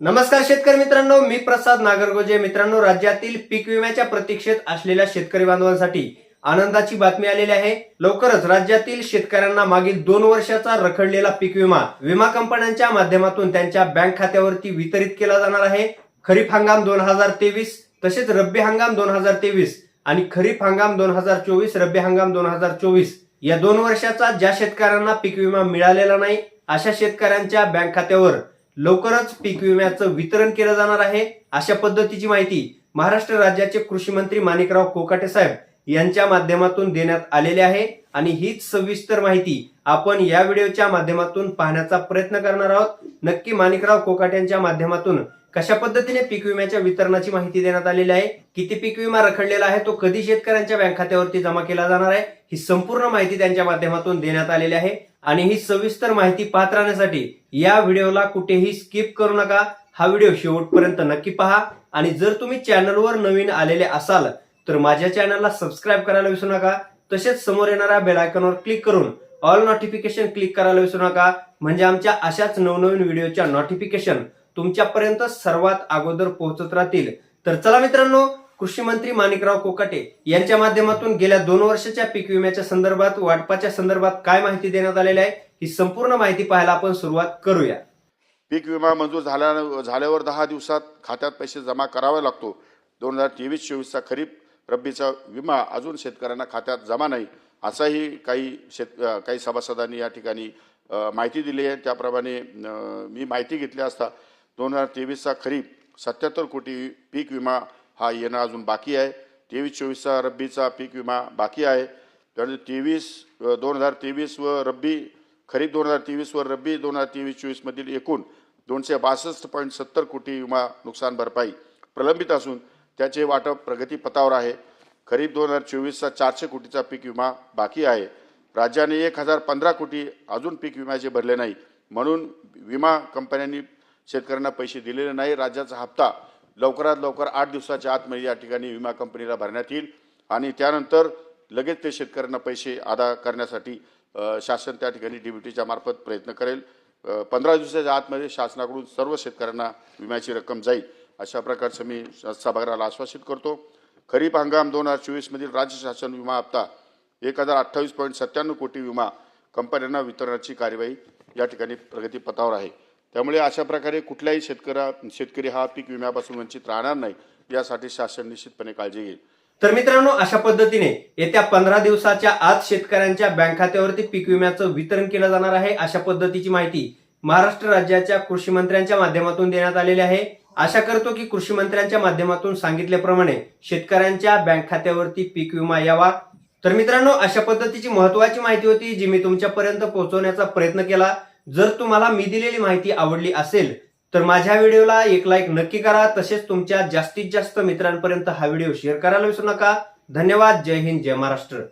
नमस्कार शेतकरी मित्रांनो मी प्रसाद नागरगोजे. मित्रांनो राज्यातील पीक विम्याच्या प्रतीक्षेत असलेल्या शेतकरी बांधवांसाठी आनंदाची बातमी आलेली आहे. लवकरच राज्यातील शेतकऱ्यांना मागील दोन वर्षाचा रखडलेला पीक विमा विमा कंपन्यांच्या माध्यमातून त्यांच्या बँक खात्यावरती वितरित केला जाणार आहे. खरीप हंगाम दोन हजार तेवीस तसेच रब्बी हंगाम दोन हजार तेवीस आणि खरीप हंगाम दोन हजार चोवीस रब्बी हंगाम दोन हजार चोवीस या दोन वर्षाचा ज्या शेतकऱ्यांना पीक विमा मिळालेला नाही अशा शेतकऱ्यांच्या बँक खात्यावर लवकरच पीक विम्याचं वितरण केलं जाणार आहे. अशा पद्धतीची माहिती महाराष्ट्र राज्याचे कृषी मंत्री माणिकराव कोकाटे साहेब यांच्या माध्यमातून देण्यात आलेली आहे. आणि हीच सविस्तर माहिती आपण या व्हिडिओच्या माध्यमातून पाहण्याचा प्रयत्न करणार आहोत. नक्की माणिकराव कोकाट्यांच्या माध्यमातून कशा पद्धतीने पीक विम्याच्या वितरणाची माहिती देण्यात आलेली आहे? किती पीक विमा रखडलेला आहे? तो कधी शेतकऱ्यांच्या बँक खात्यावरती जमा केला जाणार आहे? ही संपूर्ण माहिती त्यांच्या माध्यमातून देण्यात आलेली आहे. आणि ही सविस्तर माहिती पाहत राहण्यासाठी या व्हिडिओला कुठेही स्किप करू नका. हा व्हिडिओ शेवटपर्यंत नक्की पहा. आणि जर तुम्ही चॅनलवर नवीन आलेले असाल तर माझ्या चॅनलला सबस्क्राईब करायला विसरू नका. तसेच समोर येणाऱ्या बेल आयकॉनवर क्लिक करून ऑल नोटिफिकेशन क्लिक करायला विसरू नका. म्हणजे आमच्या अशाच नवनवीन व्हिडिओच्या नोटिफिकेशन तुमच्यापर्यंत सर्वात अगोदर पोहोचत राहतील. तर चला मित्रांनो कृषी मंत्री माणिकराव कोकाटे यांच्या माध्यमातून गेल्या दोन वर्षाच्या पीक विम्याच्या संदर्भात वाटपाच्या संदर्भात काय माहिती देण्यात आलेली आहे ही संपूर्ण माहिती पाहायला आपण सुरुवात करूया. पीक विमा मंजूर झाल्या झाल्यावर दहा दिवसात खात्यात पैसे जमा करावा लागतो. दोन हजार तेवीस चोवीसचा खरीप रब्बीचा विमा अजून शेतकऱ्यांना खात्यात जमा नाही असाही काही शेत काही सभासदांनी या ठिकाणी माहिती दिली आहे. त्याप्रमाणे मी माहिती घेतली असता दोन हजार तेवीसचा खरीप सत्याहत्तर कोटी पीक विमा हा येणं अजून बाकी आहे. तेवीस चोवीसचा रब्बीचा पीक विमा बाकी आहे. त्यानंतर तेवीस दोन हजार तेवीस व रब्बी खरीप दोन हजार तेवीस व रब्बी दोन हजार तेवीस चोवीसमधील एकूण दोनशे बासष्ट पॉईंट सत्तर कोटी विमा नुकसान भरपाई प्रलंबित असून त्याचे वाटप प्रगतीपथावर आहे. खरीप दोन हजार चोवीसचा चारशे कोटीचा पीक विमा बाकी आहे. राज्याने एक हजार पंधरा कोटी अजून पीक विम्याचे भरले नाही. म्हणून विमा कंपन्यांनी शेतकऱ्यांना पैसे दिलेले नाही. राज्याचा हप्ता लवकरात लवकर आठ दिवसाच्या आतमध्ये या ठिकाणी विमा कंपनीला भरण्यात येईल. आणि त्यानंतर लगेच ते शेतकऱ्यांना पैसे अदा करण्यासाठी शासन त्या ठिकाणी डीबीटीच्या मार्फत प्रयत्न करेल. पंधरा दिवसाच्या आतमध्ये शासनाकडून सर्व शेतकऱ्यांना विम्याची रक्कम जाईल अशा प्रकारचं मी सभागृहाला आश्वासित करतो. खरीप हंगाम दोन हजार चोवीसमधील राज्य शासन विमा हप्ता एक हजार अठ्ठावीस पॉईंट सत्त्याण्णव कोटी विमा कंपन्यांना वितरणाची कार्यवाही या ठिकाणी प्रगतीपथावर आहे. त्यामुळे अशा प्रकारे कुठल्याही शेतकऱ्या शेतकरी हा पीक विम्यापासून वंचित राहणार नाही यासाठी शासन निश्चितपणे काळजी घेईल. तर मित्रांनो अशा पद्धतीने येत्या पंधरा दिवसाच्या आत शेतकऱ्यांच्या बँक खात्यावरती पीक विम्याचं वितरण केलं जाणार आहे. अशा पद्धतीची माहिती महाराष्ट्र राज्याच्या कृषी मंत्र्यांच्या माध्यमातून देण्यात आलेली आहे. आशा करतो की कृषी मंत्र्यांच्या माध्यमातून सांगितल्याप्रमाणे शेतकऱ्यांच्या बँक खात्यावरती पीक विमा यावा. तर मित्रांनो अशा पद्धतीची महत्वाची माहिती होती जी मी तुमच्यापर्यंत पोहोचवण्याचा प्रयत्न केला. जर तुम्हाला मी दिलेली माहिती आवडली असेल तर माझ्या व्हिडिओला एक लाईक नक्की करा. तसेच तुमच्या जास्तीत जास्त मित्रांपर्यंत हा व्हिडिओ शेअर करायला विसरू नका. धन्यवाद. जय हिंद. जय महाराष्ट्र.